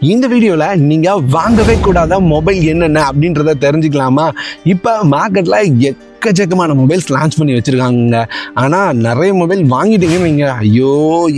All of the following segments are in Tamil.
இந்த வீடியோவில் நீங்கள் வாங்கவே கூடாத மொபைல் என்னென்ன அப்படின்றத தெரிஞ்சுக்கலாமா? இப்போ மார்க்கெட்டில் எக்கச்சக்கமான மொபைல்ஸ் லான்ச் பண்ணி வச்சுருக்காங்க. ஆனால் நிறைய மொபைல் வாங்கிட்டீங்கன்னு வைங்க. ஐயோ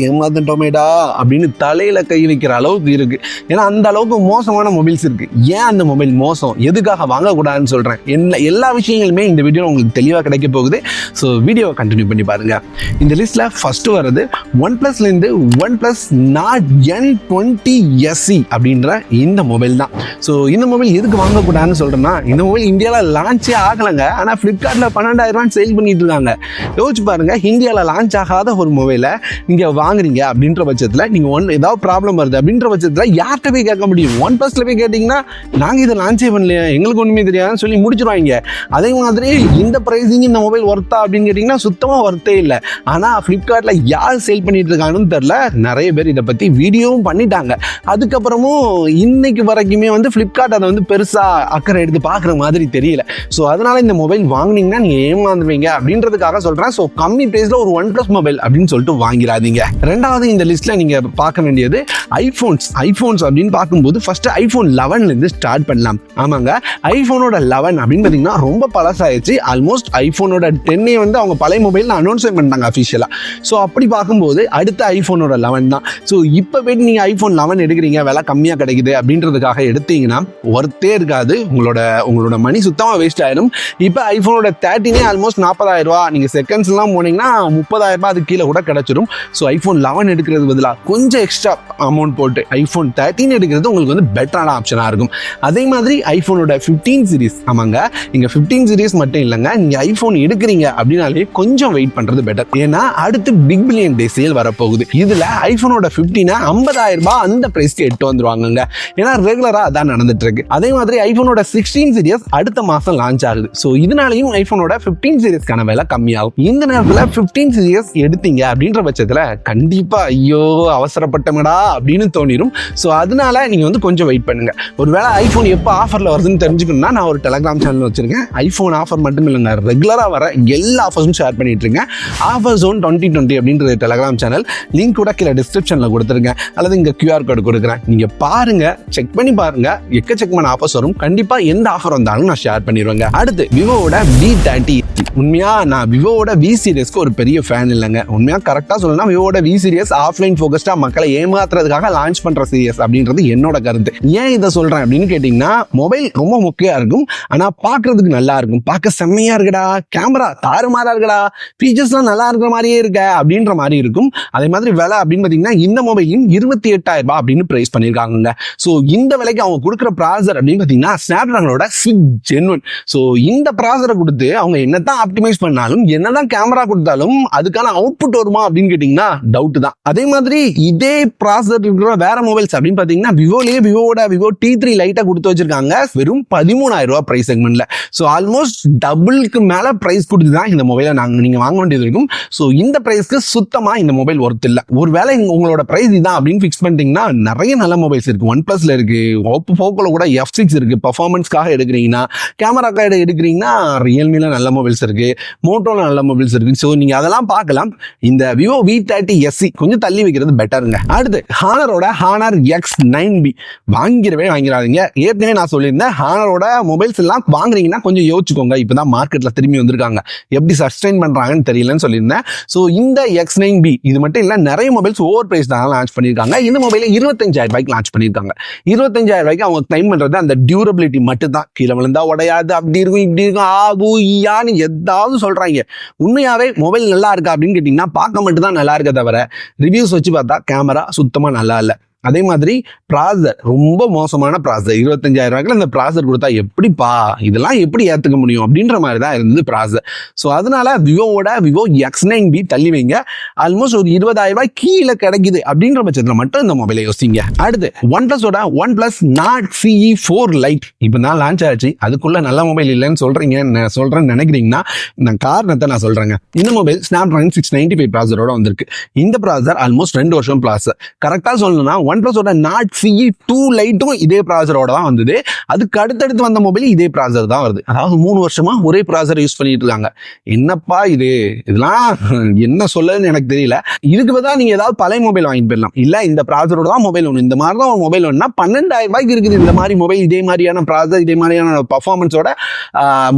ஏமாந்துட்டோமேடா அப்படின்னு தலையில் கை வைக்கிற அளவுக்கு இருக்குது ஏன்னா அந்த அளவுக்கு மோசமான மொபைல்ஸ் இருக்குது ஏன் அந்த மொபைல் மோசம்? எதுக்காக வாங்கக்கூடாதுன்னு சொல்கிறேன் என்ன எல்லா விஷயங்களுமே இந்த வீடியோ உங்களுக்கு தெளிவாக கிடைக்க போகுது. ஸோ வீடியோவை கண்டினியூ பண்ணி பாருங்கள் இந்த லிஸ்ட்டில் ஃபஸ்ட்டு வர்றது one ப்ளஸ்லேருந்து one plus Nord N twenty SE அப்படின்ற இந்த மொபைல் தான். ஸோ இந்த மொபைல் எதுக்கு வாங்கக்கூடாதுன்னு சொல்கிறேன்னா இந்த மொபைல் இந்தியாவில் லான்ச்சே ஆகலைங்க. ஆனால் ஃப்ளிப்கார்ட்டில் பன்னெண்டாயிரரூவான்னு சேல் பண்ணிட்டு இருக்காங்க. யோசிச்சு பாருங்க இந்தியாவில் லான்ச் ஆகாத ஒரு மொபைலை நீங்கள் வாங்குறீங்க அப்படின்ற பட்சத்தில் நீங்கள் ஒன் ஏதாவது ப்ராப்ளம் வருது அப்படின்ற பட்சத்தில் யார்கிட்ட போய் கேட்க முடியும்? ஒன் ப்ளஸில் போய் கேட்டிங்கன்னா நாங்கள் இதை லான்ச்சே பண்ணலையா எங்களுக்கு ஒன்றுமே தெரியாதுன்னு சொல்லி முடிச்சிருவாங்க. அதே மாதிரி இந்த ப்ரைஸிங் இந்த மொபைல் ஒர்த்தா அப்படின்னு கேட்டிங்கன்னா சுத்தமாக ஒர்த்தே இல்லை. ஆனால் ஃப்ளிப்கார்ட்டில் யார் சேல் பண்ணிட்டு இருக்காங்கன்னு தெரில நிறைய பேர் இதை பற்றி வீடியோவும் பண்ணிட்டாங்க. அதுக்கப்புறமும் இன்னைக்கு வரைக்குமே வந்து ஃப்ளிப்கார்ட் அதை வந்து பெருசாக அக்கறை எடுத்து பார்க்குற மாதிரி தெரியல. ஸோ அதனால் இந்த மொபைல் வாங்குனீங்கன்னா நீங்கள் ஏமாந்துவீங்க அப்படின்றதுக்காக சொல்கிறேன் ஸோ கம்மி ப்ரைஸில் ஒரு ஒன் ப்ளஸ் மொபைல் அப்படின்னு சொல்லிட்டு வாங்கிடாதீங்க. ரெண்டாவது இந்த லிஸ்ட்டில் நீங்கள் பார்க்க வேண்டியது ஐஃபோன்ஸ் ஐஃபோன்ஸ் அப்படின்னு பார்க்கும்போது ஃபர்ஸ்ட் ஐஃபோன் லெவன்லேருந்து ஸ்டார்ட் பண்ணலாம். ஆமாங்க. ஐஃபோனோட லெவன் அப்படின்னு பார்த்தீங்கன்னா ரொம்ப பழசாயிடுச்சு. ஆல்மோஸ்ட் ஐஃபோனோட டென்னே வந்து அவங்க பழைய மொபைல் அனௌன்ஸே பண்ணாங்க அஃபிஷியலாக ஸோ அப்படி பார்க்கும்போது அடுத்த ஐஃபோனோட லெவன் தான். ஸோ இப்போ போயிட்டு நீங்கள் ஐஃபோன் லெவன் எடுக்கிறீங்க விலை கம்மியாக கிடைக்குது அப்படின்றதுக்காக எடுத்தீங்கன்னா ஒர்த்தே இருக்காது. உங்களோட உங்களோட மணி சுத்தமாக வேஸ்ட் ஆயிடும் இப்போ ஐஃபோனோட தேர்ட்டினே ஆல்மோஸ்ட் நாற்பதாயிரம் ரூபா நீங்கள் செகண்ட்ஸ்லாம் போனீங்கன்னா முப்பதாயிரம் ரூபாய் அது கீழே கூட கிடச்சிரும். ஸோ ஐஃபோன் லெவன் எடுக்கிறது பதிலாக கொஞ்சம் எக்ஸ்ட்ரா அமௌண்ட் போட்டு ஐஃபோன் தேர்ட்டின் எடுக்கிறது உங்களுக்கு வந்து பெட்டரான ஆப்ஷனாக இருக்கும். அதே மாதிரி ஐஃபோனோட ஃபிஃப்டீன் சீரிஸ் ஆமாங்க. இங்கே ஃபிஃப்டீன் சீரிஸ் மட்டும் இல்லைங்க. நீங்கள் ஐஃபோன் எடுக்கிறீங்க அப்படின்னாலே கொஞ்சம் வெயிட் பண்ணுறது பெட்டர் ஏன்னா அடுத்து பிக் பில்லியன் டே சேல் வரப்போகுது. இதில் ஐஃபோனோட ஃபிஃப்டினை ஐம்பதாயிரம் ரூபாய் அந்த ப்ரைஸ்க்கு எட்டு வந்துருவாங்கங்க. ஏன்னா ரெகுலராக அதான் நடந்துட்டு இருக்கு. அதே மாதிரி ஐஃபோனோட சிக்ஸ்டீன் சீரியஸ் அடுத்த மாதம் லான்ச் ஆகுது. ஸோ இதனாலையும் ஐஃபோனோட ஃபிஃப்டீன் சீரியஸ்க்கான விலை கம்மியாகும். இந்த நேரத்தில் ஃபிஃப்டீன் சீரியஸ் எடுத்தீங்க அப்படின்ற பட்சத்தில் கண்டிப்பாக ஐயோ அவசரப்பட்டமடா அப்படின்னு தோணிடும் ஸோ அதனால நீங்கள் வந்து கொஞ்சம் வெயிட் பண்ணுங்க. ஒருவேளை ஐஃபோன் எப்போ ஆஃபரில் வருதுன்னு தெரிஞ்சுக்கணும்னா நான் ஒரு டெலகிராம் சேனல் வச்சிருக்கேன். ஐஃபோன் ஆஃபர் மட்டும் இல்லைங்க ரெகுலராக வர எல்லா ஆஃபர்ஸும் ஷேர் பண்ணிட்டு இருக்கேன். ஆஃபர் ஜோன் டுவெண்ட்டி டுவெண்ட்டி அப்படின்றது டெலகிராம் சேனல் லிங்க் கூட கீழே டிஸ்கிரிப்ஷனில் கொடுத்துருக்கேன் அல்லது இங்கே கியூஆர் கோடு கொடுக்குறேன். நீங்கள் பாருங்கள் செக் பண்ணி பாருங்கள் எக்கச்சக்கமான ஆஃபர்ஸ் வரும். கண்டிப்பாக எந்த ஆஃபர் வந்தாலும் நான் ஷேர் பண்ணிடுவேங்க அடுத்து விவோவோட வி தேர்ட்டி உண்மையா நான் விவோவோட வி சீரியஸ்க்கு ஒரு பெரிய ஃபேன் இல்லைங்க. உண்மையாக கரெக்டாக சொல்லணும்னா விவோட வி சீரியஸ் ஆஃப்லைன் ஃபோக்கஸ்டாக மக்களை ஏமாத்துறதுக்காக லான்ச் பண்ணுற சீரியஸ் அப்படின்றது என்னோட கருத்து. ஏன் இதை சொல்கிறேன் அப்படின்னு கேட்டிங்கன்னா மொபைல் ரொம்ப முக்கியம் இருக்கும். ஆனால் பார்க்கறதுக்கு நல்லா இருக்கும். பார்க்க செம்மையா இருக்குடா. கேமரா தாறுமாறா இருக்குடா. ஃபீச்சர்ஸ்லாம் நல்லா இருக்கிற மாதிரியே இருக்க அப்படின்ற மாதிரி இருக்கும். அதே மாதிரி விலை அப்படின்னு பார்த்தீங்கன்னா இந்த மொபைலும் இருபத்தி எட்டாயிரம் ரூபாய் அப்படின்னு ப்ரைஸ் பண்ணியிருக்காங்க ஸோ இந்த விலைக்கு அவங்க கொடுக்குற ப்ராசர் அப்படின்னு பார்த்தீங்கன்னா ஸ்னாப்ட்ராகனோட சிக்ஸ் ஜென்வன் ஸோ இந்த ப்ராசரை கொடுத்து அவங்க என்னதான் ஆப்டிமைஸ் பண்ணாலும் என்னதான் கேமரா கொடுத்தாலும் அதுக்கான அவுட்புட் வருமா அப்படின்னு கேட்டிங்கன்னா டவுட் தான். அதே மாதிரி இதே ப்ராசர் இருக்கிற வேற மொபைல்ஸ் அப்படின்னு பார்த்தீங்கன்னா விவோலயே விவோட விவோ டி த்ரீ லைட்டாக கொடுத்து வச்சிருக்காங்க. வெறும் பதிமூணாயிரம் ரூபாய் ப்ரைஸ் செக்மெண்ட்ல ஸோ ஆல்மோஸ்ட் டபுளுக்கு மேலே ப்ரைஸ் கொடுத்து தான் இந்த மொபைலை நாங்கள் நீங்கள் வாங்க வேண்டியது இருக்கும். ஸோ இந்த ப்ரைஸ்க்கு சுத்தமாக இந்த மொபைல் ஒர்த் இல்லை. ஒருவேளை உங்களோட ப்ரைஸ் இதான் அப்படின்னு ஃபிக்ஸ் பண்ணிட்டீங்கன்னா நிறைய நல்ல மொபைல்ஸ் இருக்கு. ஒன் பிளஸ்ல இருக்கு. ஓப்போ போக்கோல கூட எஃப் சிக்ஸ் இருக்கு. பர்ஃபார்மன்ஸ்க்காக எடுக்கிறீங்கன்னா கேமராக்காக எடுக்கிறீங்கன்னா ரியல் ரியல்மியில் நல்ல மொபைல்ஸ் இருக்குது மோட்டோவில் நல்ல மொபைல்ஸ் இருக்குது ஸோ நீங்கள் அதெல்லாம் பார்க்கலாம். இந்த விவோ வி தேர்ட்டி எஸ்சி கொஞ்சம் தள்ளி வைக்கிறது பெட்டருங்க அடுத்து ஹானரோட ஹானர் எக்ஸ் நைன் பி வாங்கிறவே வாங்கிறாதீங்க ஏற்கனவே நான் சொல்லியிருந்தேன் ஹானரோட மொபைல்ஸ் எல்லாம் வாங்குறீங்கன்னா கொஞ்சம் யோசிச்சுக்கோங்க. இப்பதான் மார்க்கெட்டில் திரும்பி வந்திருக்காங்க. எப்படி சஸ்டெயின் பண்ணுறாங்கன்னு தெரியலன்னு சொல்லியிருந்தேன். ஸோ இந்த எக்ஸ் நைன் பி இது மட்டும் இல்லை நிறைய மொபைல்ஸ் ஓவர் பிரைஸ் தான் லான்ச் பண்ணியிருக்காங்க. இந்த மொபைல் இருபத்தஞ்சாயிரம் ரூபாய்க்கு லான்ச் பண்ணியிருக்காங்க. இருபத்தஞ்சாயிரம் ரூபாய்க்கு அவங்க கிளைம் பண்ணுறது அந்த டியூரபிலிட்டி மட்டும் தான் கீழே விழுந்தா உடையாது. அப்படி இருக்கும் இப்படி இருக்கும். ஆபு பொய்யான்னு ஏதாவது சொல்கிறாங்க உண்மையாகவே மொபைல் நல்லா இருக்கா அப்படின்னு கேட்டிங்கன்னா பார்க்க மட்டும் தான் நல்லா இருக்க தவிர ரிவ்யூஸ் வச்சு பார்த்தா கேமரா சுத்தமாக நல்லா இல்லை. அதே மாதிரி ப்ராசர் ரொம்ப மோசமான ப்ராசர். இருபத்தஞ்சாயிரம் ரூபாய்க்குல இந்த ப்ராசர் கொடுத்தா எப்படிப்பா? இதெல்லாம் எப்படி ஏற்றுக்க முடியும்? அப்படின்ற மாதிரி தான் இருந்தது ப்ராசர். ஸோ அதனால விவோவோட விவோ எக்ஸ் நைன் பி தள்ளி வைங்க. ஆல்மோஸ்ட் ஒரு இருபதாயிரம் ரூபாய் கீழே கிடைக்குது அப்படின்ற பட்சத்தில் மட்டும் இந்த மொபைலை யோசிங்க. அடுத்து one பிளஸோட OnePlus Nord CE four lite இப்போ தான் லான்ச் ஆச்சு. அதுக்குள்ள நல்ல மொபைல் இல்லைன்னு சொல்றீங்க சொல்றேன்னு நினைக்கிறீங்கன்னா நான் காரணத்தை நான் சொல்றேங்க. இந்த mobile Snapdragon six ninety five ப்ராசரோட வந்திருக்கு. இந்த ப்ராசர் ஆல்மோஸ்ட் ரெண்டு வருஷம் ப்ராசர். கரெக்டாக சொல்லணும்னா ஒன் ப்ளஸோட நாட் சிஇ டூ லைட்டும் இதே ப்ராசரோட தான் வந்தது. அதுக்கு அடுத்தடுத்து வந்த மொபைல் இதே ப்ராசர் தான் வருது. அதாவது மூணு வருஷமா ஒரே ப்ராசர் யூஸ் பண்ணிட்டு இருக்காங்க. என்னப்பா இது? இதெல்லாம் என்ன சொல்லன்னு எனக்கு தெரியல. இதுக்கு தான் நீங்க ஏதாவது பழைய மொபைல் வாங்கிட்டு போயிடலாம். இல்ல இந்த ப்ராசரோட தான் மொபைல் ஒன்று இந்த மாதிரி தான் ஒரு மொபைல் ஒன்றுனா பன்னெண்டாயிரம் ரூபாய்க்கு இருக்குது. இந்த மாதிரி மொபைல் இதே மாதிரியான ப்ராசர் இதே மாதிரியான பர்ஃபார்மன்ஸோட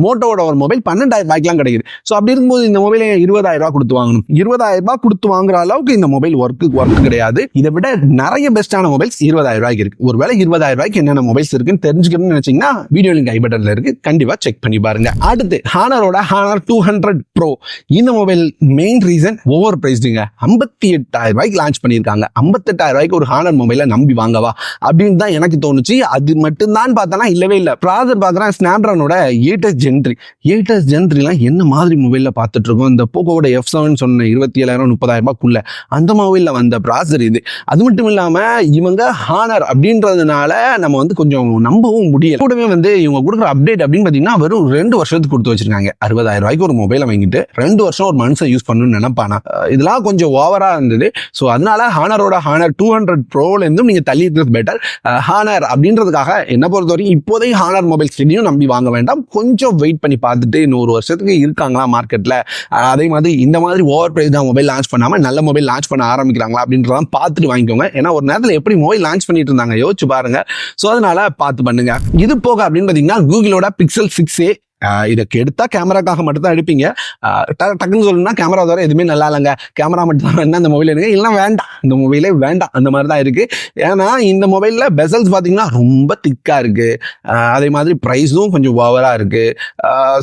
மோட்டோவோட ஒரு மொபைல் பன்னெண்டாயிரம் ரூபாய்க்குலாம் கிடைக்குது. ஸோ அப்படி இருக்கும்போது இந்த மொபைல் இருபதாயிரம் ரூபாய் கொடுத்து வாங்கணும்? இருபதாயிரம் ரூபாய் கொடுத்து வாங்குற அளவுக்கு இந்த மொபைல் ஒர்க்கு ஒர்க் கிடையாது. இதை விட நிறைய பெஸ்ட்டான மொபைல்ஸ் இருபதாயிரம் ரூபாய்க்கு இருக்கு. ஒருவேளை இருபதாயிரம் ரூபாய்க்கு என்னென்ன மொபைல்ஸ் இருக்குன்னு தெரிஞ்சுக்கணும்னு நினைச்சீங்கன்னா வீடியோ லிங்க் ஐபட்டன்ல இருக்கு. கண்டிப்பா செக் பண்ணி பாருங்க. அடுத்து ஹானரோட ஹானர் டூ ஹண்ட்ரட் ப்ரோ இந்த மொபைல் மெயின் ரீசன் ஓவர் பிரைஸ்டுங்க ஐம்பத்தி எட்டாயிரம் ரூபாய்க்கு லான்ச் பண்ணியிருக்காங்க. ஐம்பத்தெட்டாயிரம் ரூபாய்க்கு ஒரு ஹானர் மொபைலை நம்பி வாங்கவா? அப்படின்னு தான் எனக்கு தோணுச்சு. அது மட்டும்தான் பார்த்தோன்னா இல்லவே இல்லை. ப்ராசர் பார்த்தோன்னா ஸ்னாப்ட்ரானோட ஏட்டஸ் ஜென்ட்ரி ஏட்டஸ் ஜென்ட்ரிலாம் என்ன மாதிரி மொபைலில் பார்த்துட்டு இருக்கோம் இந்த போக்கோட எஃப் செவன் சொன்ன இருபத்தி ஏழாயிரம் முப்பதாயிரம் ரூபாய்க்குள்ள. அந்த மொபைலில் வந்த ப்ராசர் இது. அது மட்டும் இல்லாமல் இவங்க ஹானர் அப்படின்றதுனால நம்ம வந்து கொஞ்சம் நம்பவும் முடியல. கூடவே வந்து இவங்க கொடுக்குற அப்டேட் அப்படின்னு பார்த்தீங்கன்னா வெறும் ரெண்டு வருஷத்துக்கு கொடுத்து வச்சிருக்காங்க. அறுபதாயிரம் ரூபாய்க்கு ஒரு மொபைலை வாங்கிட்டு ரெண்டு வருஷம் ஒரு மனுஷன் யூஸ் பண்ணணும்னு நினைப்பானா? இதெல்லாம் கொஞ்சம் ஓவராக இருந்தது. ஸோ அதனால ஹானரோட ஹானர் டூ ஹண்ட்ரட் ப்ரோலேருந்தும் நீங்கள் தள்ளி இருக்கிறது பெட்டர் ஹானர் அப்படின்றதுக்காக என்ன பொறுத்த வரைக்கும் இப்போதையும் ஹானர் மொபைல் ஸ்டெடியும் நம்பி வாங்க வேண்டாம். கொஞ்சம் வெயிட் பண்ணி பார்த்துட்டு இன்னும் ஒரு வருஷத்துக்கு இருக்காங்களா மார்க்கெட்டில் அதே மாதிரி இந்த மாதிரி ஓவர் பிரைஸ் தான் மொபைல் லான்ச் பண்ணாமல் நல்ல மொபைல் லான்ச் பண்ண ஆரம்பிக்கிறாங்களா அப்படின்றதான் பார்த்துட்டு வாங்கிக்கோங்க. ஏன்னா ஒரு நேரம் நேரத்தில் எப்படி மொபைல் லான்ச் பண்ணிட்டு இருந்தாங்க யோசிச்சு பாருங்க. ஸோ அதனால பார்த்து பண்ணுங்க. இது போக அப்படின்னு பார்த்தீங்கன்னா கூகுளோட பிக்சல் சிக்ஸ் ஏ இதை எடுத்தா கேமராக்காக மட்டும் தான் எடுப்பீங்க டக்குன்னு சொல்லணும்னா கேமரா தவிர எதுவுமே நல்லா இல்லைங்க. கேமரா மட்டும் தான் வேணா அந்த மொபைல் எடுங்க? இல்லைன்னா வேண்டாம். இந்த மொபைலே வேண்டாம். அந்த மாதிரி தான் இருக்கு. ஏன்னா இந்த மொபைலில் பெசல்ஸ் பார்த்தீங்கன்னா ரொம்ப திக்காக இருக்கு. அதே மாதிரி ப்ரைஸும் கொஞ்சம் ஓவராக இருக்கு.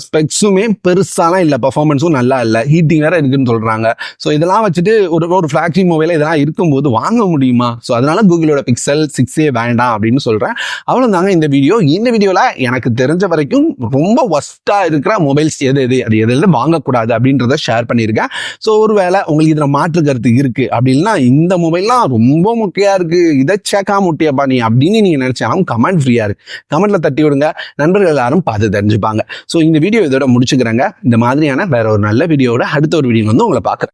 ஸ்பெக்ஸுமே பெருசாலாம் இல்லை. பர்ஃபார்மன்ஸும் நல்லா இல்லை. ஹீட்டிங் வேற இருக்குன்னு சொல்றாங்க. ஸோ இதெல்லாம் வச்சுட்டு ஒரு ஒரு ஃபிளாக்ஷிப் மொபைல் இதெல்லாம் இருக்கும்போது வாங்க முடியுமா? ஸோ அதனால கூகுளோட பிக்சல் சிக்ஸே வேண்டாம் அப்படின்னு சொல்றேன். அவ்வளோதாங்க இந்த வீடியோ இந்த வீடியோவில் எனக்கு தெரிஞ்ச வரைக்கும் ரொம்ப ஒஸ்ட்டாக இருக்கிற மொபைல்ஸ் எது எது அது எது எது வாங்கக்கூடாது அப்படின்றத ஷேர் பண்ணியிருக்கேன். ஸோ ஒரு வேளை உங்களுக்கு இதில் மாற்று கருத்து இருக்குது அப்படின்னா இந்த மொபைல்லாம் ரொம்ப முக்கியமாக இருக்குது இதை சேக்கா முட்டியப்பா நீ அப்படின்னு நீங்கள் நினச்சாலும் கமெண்ட் ஃப்ரீயாக இருக்குது கமெண்ட்டில் தட்டி விடுங்க. நண்பர்கள் எல்லாரும் பார்த்து தெரிஞ்சுப்பாங்க. ஸோ இந்த வீடியோ இதோட முடிச்சுக்கிறேங்க. இந்த மாதிரியான வேற ஒரு நல்ல வீடியோவோட அடுத்த ஒரு வீடியோ வந்து உங்களை பார்க்குறேன்.